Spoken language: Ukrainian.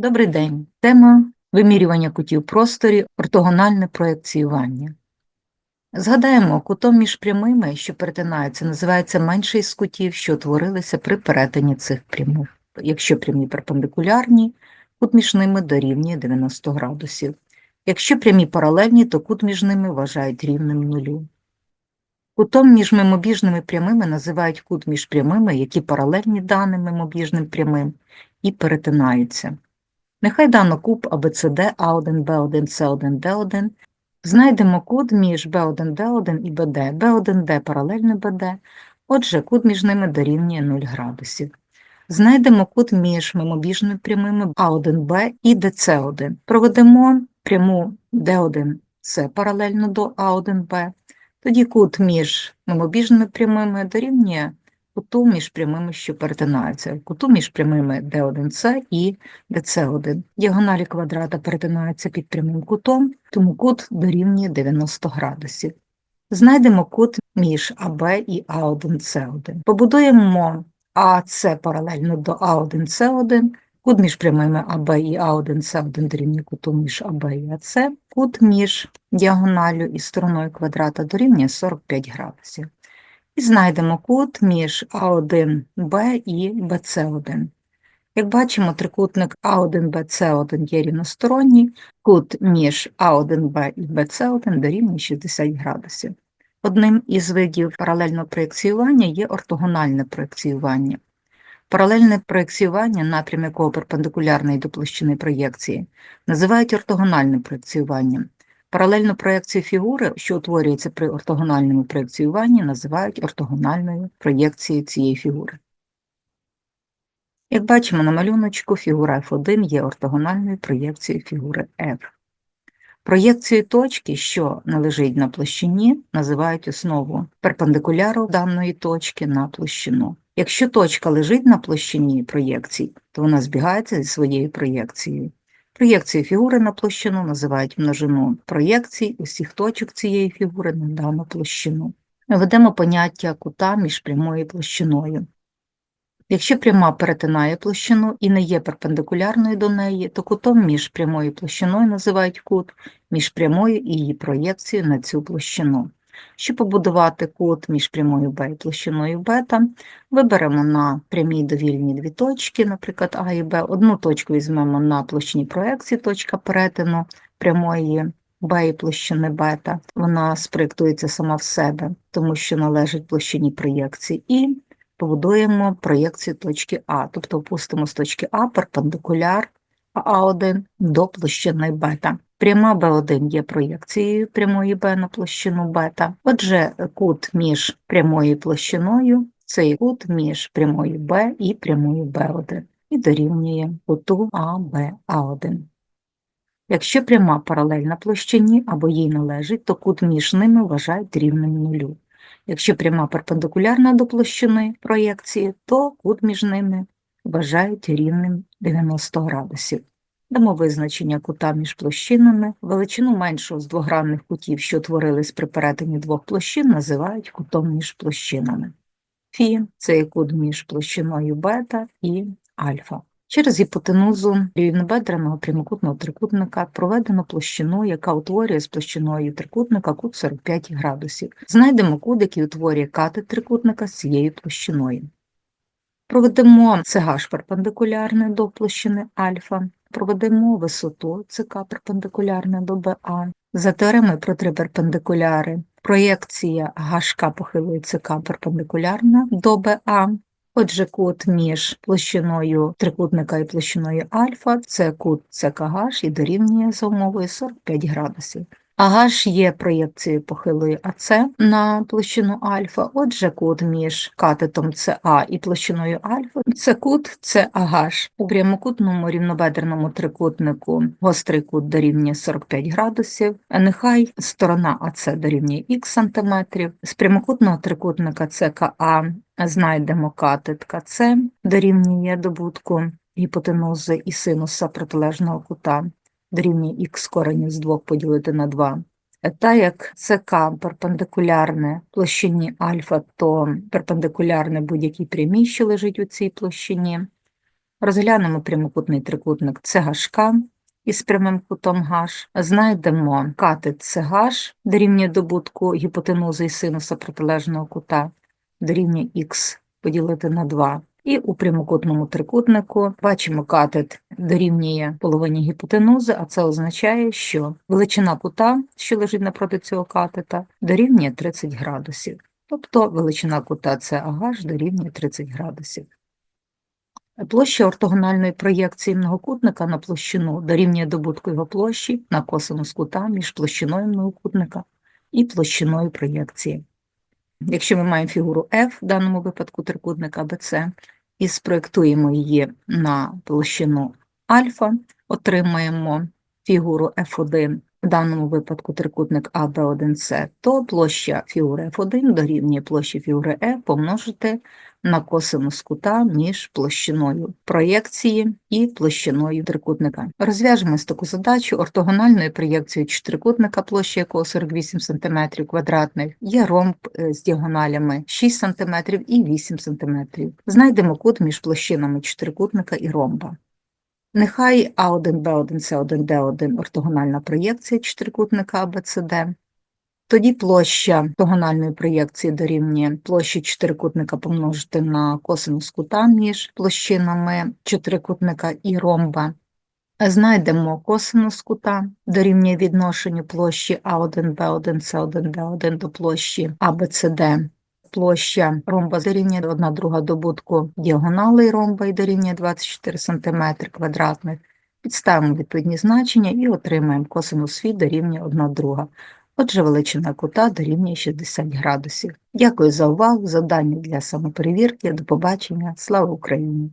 Добрий день. Тема вимірювання кутів просторі, ортогональне проєкціювання. Згадаємо, кутом між прямими, що перетинаються, називається менший з кутів, що утворилися при перетині цих прямих. Якщо прямі перпендикулярні, кут між ними дорівнює 90 градусів. Якщо прямі паралельні, то кут між ними вважають рівним нулю. Кутом між мимобіжними прямими називають кут між прямими, які паралельні даним мимобіжним прямим, і перетинаються. Нехай дано куб ABCD A1, B1, C1, D1. Знайдемо кут між B1, D1 і BD. B1D паралельно BD, отже, кут між ними дорівнює 0 градусів. Знайдемо кут між мимобіжними прямими A1B і DC1. Проведемо пряму D1C паралельно до A1B. Тоді кут між мимобіжними прямими дорівнює куту між прямими, що перетинаються, куту між прямими D1C і DC1. Діагоналі квадрата перетинаються під прямим кутом, тому кут дорівнює 90 градусів. Знайдемо кут між АБ і А1С1. Побудуємо АС паралельно до А1С1, кут між прямими АБ і А1С1 дорівнює куту між АБ і АС, кут між діагоналю і стороною квадрата дорівнює 45 градусів. І знайдемо кут між А1Б і БЦ1. Як бачимо, трикутник А1БЦ1 є рівносторонній, кут між А1Б і БЦ1 дорівнює 60 градусів. Одним із видів паралельного проєкціювання є ортогональне проєкціювання. Паралельне проєкціювання, напрям якого перпендикулярний до площини проєкції, називають ортогональним проєкціюванням. Паралельну проєкцію фігури, що утворюється при ортогональному проєкціюванні, називають ортогональною проєкцією цієї фігури. Як бачимо на малюночку, фігура F1 є ортогональною проєкцією фігури F. Проєкцію точки, що належить на площині, називають основу перпендикуляру даної точки на площину. Якщо точка лежить на площині проєкцій, то вона збігається зі своєю проєкцією. Проєкцію фігури на площину називають множину проєкцій усіх точок цієї фігури на дану площину. Ведемо поняття кута між прямою площиною. Якщо пряма перетинає площину і не є перпендикулярною до неї, то кутом між прямою площиною називають кут між прямою і її проєкцією на цю площину. Щоб побудувати кут між прямою Б і площиною бета, виберемо на прямій довільні дві точки, наприклад, А і Б. Одну точку візьмемо на площині проекції, точка перетину прямої Б і площини бета. Вона спроєктується сама в себе, тому що належить площині проєкції. І побудуємо проєкцію точки А, тобто опустимо з точки А перпендикуляр А1 до площини бета. Пряма B1 є проєкцією прямої Б на площину бета. Отже, кут між прямою площиною це кут між прямою Б і прямою B1 і дорівнює куту АБА1. Якщо пряма паралельна площині або їй належить, то кут між ними вважають рівним нулю. Якщо пряма перпендикулярна до площини проєкції, то кут між ними вважають рівним 90 градусів. Дамо визначення кута між площинами. Величину меншого з двогранних кутів, що утворились при перетині двох площин, називають кутом між площинами. Фі це є кут між площиною бета і альфа. Через гіпотенузу рівнобедреного прямокутного трикутника проведено площину, яка утворює з площиною трикутника кут 45 градусів. Знайдемо кут, який утворює катет трикутника з цією площиною. Проведемо CH перпендикулярне до площини альфа, проведемо висоту ЦК перпендикулярне до БА. За теоремою про три перпендикуляри проєкція гашка похилої ЦК перпендикулярна до БА. Отже, кут між площиною трикутника і площиною альфа це кут ЦКГ і дорівнює за умовою 45 градусів. АГ є проєкцією похилої АЦ на площину альфа, отже, кут між катетом СА і площиною альфа це кут це САГ. У прямокутному рівнобедреному трикутнику гострий кут дорівнює 45 градусів, нехай сторона АЦ дорівнює х сантиметрів. З прямокутного трикутника ЦКА знайдемо катет КЦ, дорівнює добутку гіпотенузи і синуса протилежного кута дорівнює х коренів з 2 поділити на 2. Та як ЦК перпендикулярне площині альфа, то перпендикулярне будь-якій прямій, що лежить у цій площині. Розглянемо прямокутний трикутник ЦГШК із прямим кутом H, знайдемо катет CH, дорівнює добутку гіпотенузи і синуса протилежного кута, дорівнює х поділити на 2. І у прямокутному трикутнику бачимо катет дорівнює половині гіпотенузи, а це означає, що величина кута, що лежить напроти цього катета, дорівнює 30 градусів. Тобто величина кута CAH дорівнює 30 градусів. Площа ортогональної проєкції многокутника на площину дорівнює добутку його площі на косинус кута між площиною многокутника і площиною проєкції. Якщо ми маємо фігуру F, в даному випадку трикутника BC, і спроєктуємо її на площину альфа, отримаємо фігуру F1, в даному випадку трикутник аб 1 с. То площа фігури F1 дорівнює площі фігури Е помножити на косинус кута між площиною проєкції і площиною трикутника. Розв'яжемо ось таку задачу ортогональною проєкцією чотирикутника, площа якого 48 см квадратних, є ромб е, з діагоналями 6 см і 8 см. Знайдемо кут між площинами чотирикутника і ромба. Нехай А1, Б1, С1, Д1 ортогональна проєкція чотирикутника ABCD. Тоді площа ортогональної проєкції дорівнює площі чотирикутника помножити на косинус кута між площинами чотирикутника і ромба. Знайдемо косинус кута дорівнює відношенню площі А1, Б1, С1, Д1 до площі ABCD. Площа ромба дорівнює 1 друга добутку діагоналей ромба і дорівнює 24 см квадратних. Підставимо відповідні значення і отримаємо косинус фі дорівнює 1 друга. Отже, величина кута дорівнює 60 градусів. Дякую за увагу, завдання для самоперевірки. До побачення. Слава Україні!